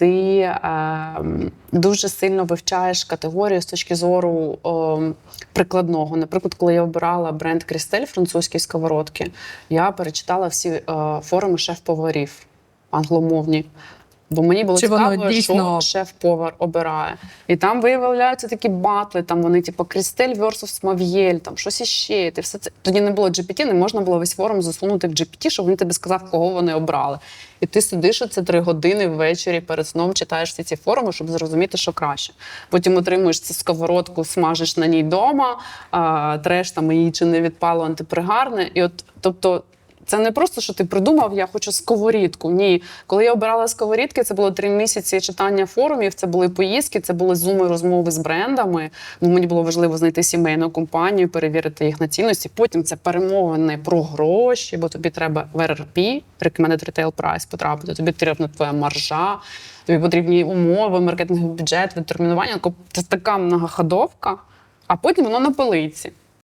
ти е, дуже сильно вивчаєш категорію з точки зору е, прикладного. Наприклад, коли я обирала бренд Крістель французькі сковородки, я перечитала всі е, форуми шеф-поварів англомовні. Бо мені було Чи воно цікаво, дійсно- що шеф-повар обирає. І там виявляються такі батли, там вони, типу, Крістель versus Мав'єль, там щось іще. І Ти все це тоді не було GPT, не можна було весь форум засунути в GPT, щоб він тобі сказав, кого вони обрали. І ти сидиш оце три години ввечері перед сном, читаєш всі ці форуми, щоб зрозуміти, що краще. Потім отримуєш цю сковородку, смажиш на ній вдома, треш там її чи не відпало антипригарне. І от, тобто. Це не просто, що ти придумав, я хочу сковорідку. Ні, коли я обирала сковорідки, це було три місяці читання форумів, це були поїздки, це були зуми розмови з брендами. Ну, мені було важливо знайти сімейну компанію, перевірити їх на цінності. Потім це перемовини про гроші, бо тобі треба в RRP, Recommended Retail Price, потрапити. Тобі потрібна твоя маржа, тобі потрібні умови, маркетинговий бюджет, відтермінування. Тобто Це така многоходовка, а потім воно на полиці.